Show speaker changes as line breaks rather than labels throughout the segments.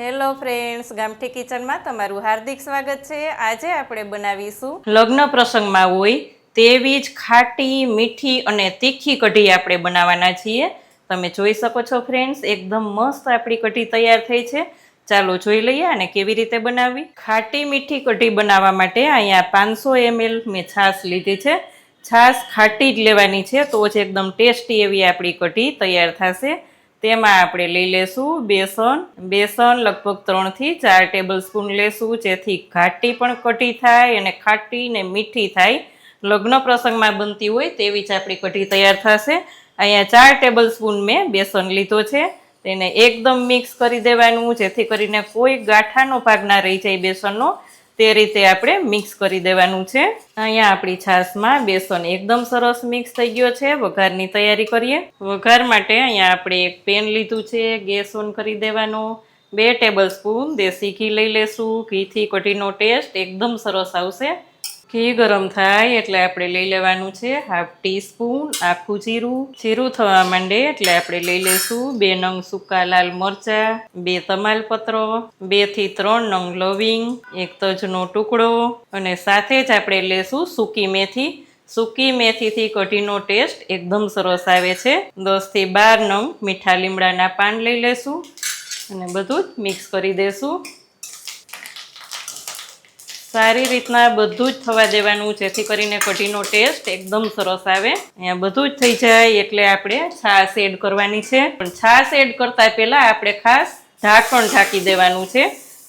Hello friends, ગામઠી કિચનમાં તમારું હાર્દિક સ્વાગત છે. આજે આપણે બનાવીશું લગ્ન પ્રસંગમાં હોય તેવી જ ખાટી, મીઠી અને તીખી કઢી આપણે બનાવવાના છીએ. તમે જોઈ શકો છો ફ્રેન્ડ્સ, એકદમ મસ્ત આપણી કઢી તૈયાર થઈ છે. ચાલો જોઈ લઈએ અને કેવી રીતે બનાવવી. ખાટી, મીઠી કઢી બનાવવા માટે અહીંયા પાંચસો એમએલ મેં છાશ લીધી છે. છાશ ખાટી જ લેવાની છે, તો જ એકદમ ટેસ્ટી એવી આપણી કઢી તૈયાર થશે. તેમાં આપણે લઈ લેશું બેસન. બેસન લગભગ ત્રણથી ચાર ટેબલ સ્પૂન લેશું, જેથી ઘાટી પણ કઢી થાય અને ખાટી ને મીઠી થાય. લગ્ન પ્રસંગમાં બનતી હોય તેવી જ આપણી કઢી તૈયાર થશે. અહીંયા ચાર ટેબલ સ્પૂન મેં બેસન લીધો છે. તેને એકદમ મિક્સ કરી દેવાનું, જેથી કરીને કોઈ ગાંઠાનો ભાગ ના રહી જાય બેસનનો. તે રીતે આપણે મિક્સ કરી દેવાનું છે. અહીંયા આપણી છાશમાં બેસન એકદમ સરસ મિક્સ થઈ ગયો છે. વઘારની તૈયારી કરીએ. વઘાર માટે અહીંયા આપણે એક પેન લીધું છે. ગેસ ઓન કરી દેવાનો. બે ટેબલ સ્પૂન દેશી ઘી લઈ લેશું. ઘીથી કઢીનો ટેસ્ટ એકદમ સરસ આવશે. ઘી ગરમ થાય એટલે આપણે લઈ લેવાનું છે હાફ ટીસ્પૂન આખું જીરું. જીરું થવા માંડે એટલે આપણે લઈ લેશું બે નંગ સૂકા લાલ મરચા, બે તમાલપત્રો, બેથી ત્રણ નંગ લવિંગ, એક તજનો ટુકડો અને સાથે જ આપણે લેશું સૂકી મેથી. સૂકી મેથીથી કઢીનો ટેસ્ટ એકદમ સરસ આવે છે. દસથી બાર નંગ મીઠા લીમડાના પાન લઈ લેશું અને બધું જ મિક્સ કરી દેશું. સારી રીતના બધું જ થવા દેવાનું, જેથી કરીને કઢીનો ટેસ્ટ એકદમ સરસ આવે. અહીંયા બધું જ થઈ જાય એટલે આપણે છાશ એડ કરવાની છે. પણ છાશ એડ કરતા પહેલા આપણે ખાસ ઢાંકણ ઢાંકી દેવાનું છે,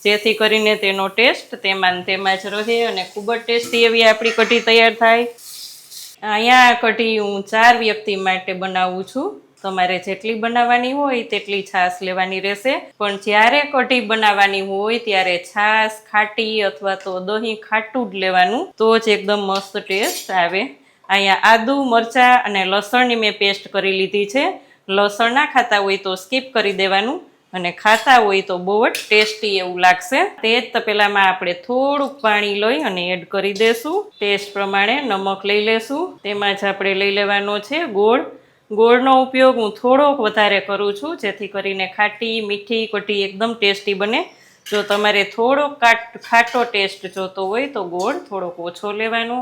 જેથી કરીને તેનો ટેસ્ટ તેમાં તેમાં જ રહે અને ખૂબ જ ટેસ્ટી એવી આપણી કઢી તૈયાર થાય. અહીંયા કઢી હું ચાર વ્યક્તિ માટે બનાવું છું. તમારે જેટલી બનાવવાની હોય તેટલી છાશ લેવાની રહેશે. પણ જ્યારે કઢી બનાવવાની હોય ત્યારે છાશ, ખાટી અથવા તો દહીં ખાટું જ લેવાનું. તો જ એકદમ મસ્ત ટેસ્ટ આવે. અહીંયા આદુ, મરચાં અને લસણની મેં પેસ્ટ કરી લીધી છે. લસણ ના ખાતા હોય તો સ્કીપ કરી દેવાનું અને ખાતા હોય તો બહુ જ ટેસ્ટી એવું લાગશે. તે જ તપેલામાં આપણે થોડુંક પાણી લઈ અને એડ કરી દેશું. ટેસ્ટ પ્રમાણે નમક લઈ લેશું. તેમાં જ આપણે લઈ લેવાનો છે ગોળ. ગોળનો ઉપયોગ હું થોડોક વધારે કરું છું, જેથી કરીને ખાટી, મીઠી કઢી એકદમ ટેસ્ટી બને. જો તમારે થોડોક ખાટો ટેસ્ટ જોતો હોય તો ગોળ થોડોક ઓછો લેવાનો.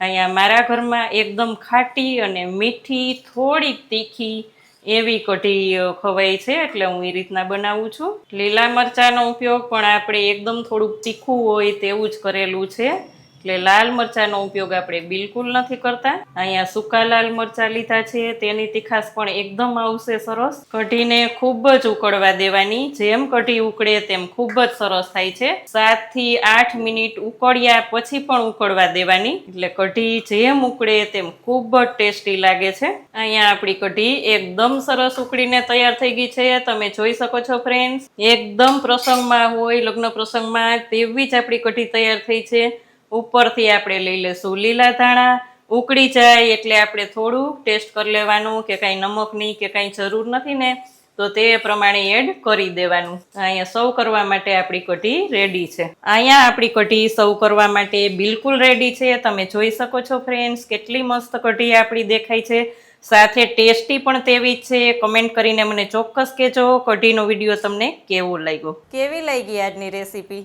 અહીંયા મારા ઘરમાં એકદમ ખાટી અને મીઠી થોડીક તીખી એવી કઢી ખવાય છે, એટલે હું એ રીતના બનાવું છું. લીલા મરચાંનો ઉપયોગ પણ આપણે એકદમ થોડુંક તીખું હોય તેવું જ કરેલું છે. એટલે લાલ મરચાંનો ઉપયોગ આપણે બિલકુલ નથી કરતા. અહીંયા સૂકા લાલ મરચાં લીધા છે, તેની તીખાશ પણ એકદમ આવશે સરસ. કઢીને ખૂબ જ ઉકળવા દેવાની, જેમ કઢી ઉકળે તેમ ખૂબ જ સરસ થાય છે. સાતથી આઠ મિનિટ ઉકળ્યા પછી પણ ઉકળવા દેવાની, એટલે કઢી જેમ ઉકળે તેમ ખૂબ જ ટેસ્ટી લાગે છે. અહીંયા આપણી કઢી એકદમ સરસ ઉકળીને તૈયાર થઈ ગઈ છે, તમે જોઈ શકો છો ફ્રેન્ડ્સ. એકદમ પ્રસંગમાં હોય, લગ્ન પ્રસંગમાં, તેવી જ આપણી કઢી તૈયાર થઈ છે. ઉપરથી આપણે લઈ લઈશું. લીલા ધાણા ઉકળી જાય એટલે આપણે થોડું ટેસ્ટ કરી લેવાનું કે કાંઈ નમકની કે કાંઈ જરૂર નથી ને, તો તે પ્રમાણે એડ કરી દેવાનું. અહીંયા સર્વ કરવા માટે આપણી કઢી રેડી છે. અહીંયા આપણી કઢી સર્વ કરવા માટે બિલકુલ રેડી છે. તમે જોઈ શકો છો ફ્રેન્ડ્સ, કેટલી મસ્ત કઢી આપણી દેખાય છે. સાથે ટેસ્ટી પણ તેવી જ છે. કમેન્ટ કરીને મને ચોક્કસ કહેજો. કઢીનો વીડિયો તમને કેવો લાગ્યો? કેવી લાગી આજની રેસીપી?